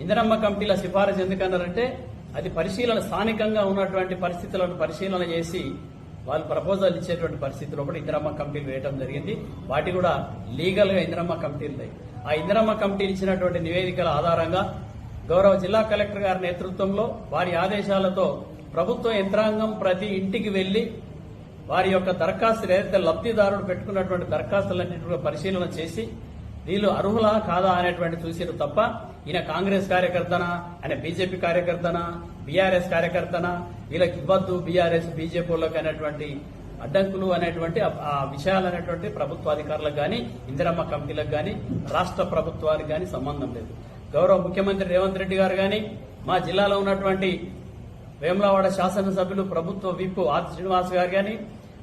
ఇందిరమ్మ కమిటీల సిఫారసు ఎందుకన్నారంటే అది పరిశీలన స్థానికంగా ఉన్నటువంటి పరిస్థితులను పరిశీలన చేసి వాళ్ళు ప్రపోజల్ ఇచ్చేటువంటి పరిస్థితిలో కూడా ఇందిరమ్మ కమిటీలు వేయడం జరిగింది. వాటి కూడా లీగల్గా ఇందిరమ్మ కమిటీలు ఉన్నాయి ఆ ఇందిరమ్మ కమిటీలు ఇచ్చినటువంటి నివేదికల ఆధారంగా గౌరవ జిల్లా కలెక్టర్ గారి నేతృత్వంలో వారి ఆదేశాలతో ప్రభుత్వ యంత్రాంగం ప్రతి ఇంటికి వెళ్ళి వారి యొక్క దరఖాస్తులు ఏదైతే లబ్ధిదారుడు పెట్టుకున్నటువంటి దరఖాస్తులన్నింటి పరిశీలన చేసి వీళ్ళు అర్హులా కాదా అనేటువంటి చూసారు తప్ప ఈయన కాంగ్రెస్ కార్యకర్తనా ఆయన బీజేపీ కార్యకర్తనా బీఆర్ఎస్ కార్యకర్తనా వీళ్ళకి ఇవ్వద్దు బీఆర్ఎస్ బీజేపీ వాళ్ళకి అనేటువంటి అడ్డంకులు అనేటువంటి ఆ- విషయాలు అనేటువంటి ప్రభుత్వాధికారులకు కానీ ఇందిరమ్మ కమిటీలకు కానీ రాష్ట్ర ప్రభుత్వానికి కానీ సంబంధం లేదు. గౌరవ ముఖ్యమంత్రి రేవంత్ రెడ్డి గారు కానీ మా జిల్లాలో ఉన్నటువంటి వేములవాడ శాసనసభ్యులు ప్రభుత్వ విప్ ఆది శ్రీనివాస్ గారు కానీ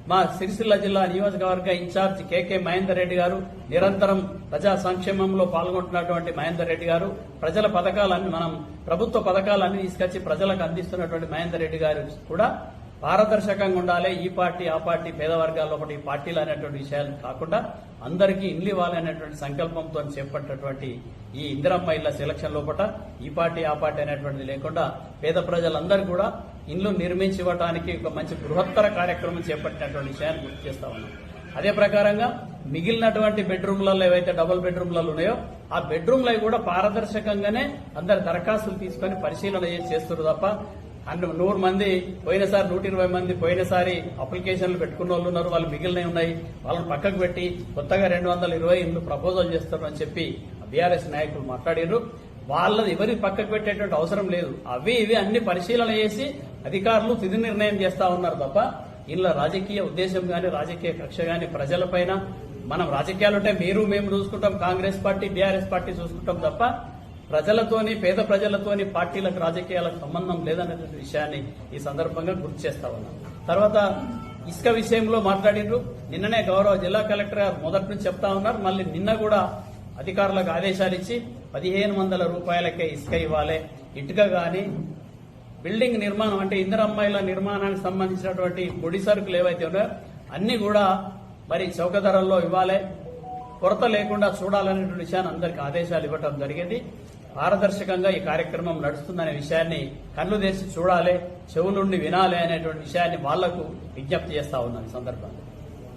మా సిరిసిల్ల జిల్లా నియోజకవర్గ ఇన్ఛార్జ్ కేకే మహేందర్ రెడ్డి గారు నిరంతరం ప్రజా సంక్షేమంలో పాల్గొంటున్నటువంటి మహేందర్ రెడ్డి గారు ప్రజల పథకాలన్నీ మనం ప్రభుత్వ పథకాలన్నీ తీసుకొచ్చి ప్రజలకు అందిస్తున్నటువంటి మహేందర్ రెడ్డి గారు కూడా పారదర్శకంగా ఉండాలి. ఈ పార్టీ ఆ పార్టీ పేద వర్గాల్లో ఒకటి పార్టీలు అనేటువంటి విషయాలు కాకుండా అందరికీ ఇండ్లు ఇవ్వాలనేటువంటి సంకల్పంతో చేపట్టినటువంటి ఈ ఇందిరమ్మ ఇళ్ళ సెలక్షన్ లోపల ఈ పార్టీ ఆ పార్టీ అనేటువంటిది లేకుండా పేద ప్రజలందరూ కూడా ఇండ్లు నిర్మించి ఇవ్వడానికి ఒక మంచి బృహత్తర కార్యక్రమం చేపట్టినటువంటి విషయాన్ని గుర్తు చేస్తా ఉన్నాం. అదే ప్రకారంగా మిగిలినటువంటి బెడ్రూమ్లలో ఏవైతే డబుల్ బెడ్రూమ్లలో ఉన్నాయో ఆ బెడ్రూమ్లో కూడా పారదర్శకంగానే అందరు దరఖాస్తులు తీసుకొని పరిశీలన చేస్తారు తప్ప అండ్ నూరు మంది పోయినసారి నూట ఇరవై మంది పోయినసారి అప్లికేషన్లు పెట్టుకున్న వాళ్ళు ఉన్నారు వాళ్ళు మిగిలినవి ఉన్నాయి వాళ్ళని పక్కకు పెట్టి కొత్తగా రెండు వందల ఇరవై ఇండ్లు ప్రపోజల్ చేస్తారు అని చెప్పి బీఆర్ఎస్ నాయకులు మాట్లాడారు వాళ్ళది ఎవరి పక్కకు పెట్టేటువంటి అవసరం లేదు. అవి ఇవి అన్ని పరిశీలన చేసి అధికారులు తుది నిర్ణయం చేస్తా ఉన్నారు తప్ప ఇలా రాజకీయ ఉద్దేశం కానీ రాజకీయ కక్ష కానీ ప్రజలపైన మనం రాజకీయాలు ఉంటే మీరు మేము చూసుకుంటాం కాంగ్రెస్ పార్టీ బీఆర్ఎస్ పార్టీ చూసుకుంటాం తప్ప ప్రజలతోని పేద ప్రజలతోని పార్టీలకు రాజకీయాలకు సంబంధం లేదనేటువంటి విషయాన్ని ఈ సందర్భంగా గుర్తు చేస్తా ఉన్నాం. తర్వాత ఇసుక విషయంలో మాట్లాడిండ్రు నిన్ననే గౌరవ జిల్లా కలెక్టర్ గారు మొదటి నుంచి చెప్తా ఉన్నారు. మళ్ళీ నిన్న కూడా అధికారులకు ఆదేశాలు ఇచ్చి పదిహేను వందల రూపాయలకే ఇసుక ఇవ్వాలి. ఇటుక గాని బిల్డింగ్ నిర్మాణం అంటే ఇందిరమ్మాయిల నిర్మాణానికి సంబంధించినటువంటి ముడి సరుకులు ఏవైతే ఉన్నాయో అన్ని కూడా మరి చౌక ధరల్లో ఇవ్వాలి. కొరత లేకుండా చూడాలనేటువంటి విషయాన్ని అందరికీ ఆదేశాలు ఇవ్వటం జరిగింది. పారదర్శకంగా ఈ కార్యక్రమం నడుస్తుందనే విషయాన్ని కళ్ళు తెసి చూడాలి చెవులుండి వినాలి అనేటువంటి విషయాన్ని వాళ్ళకు విజ్ఞప్తి చేస్తా ఉన్నాను ఈ సందర్భంగా.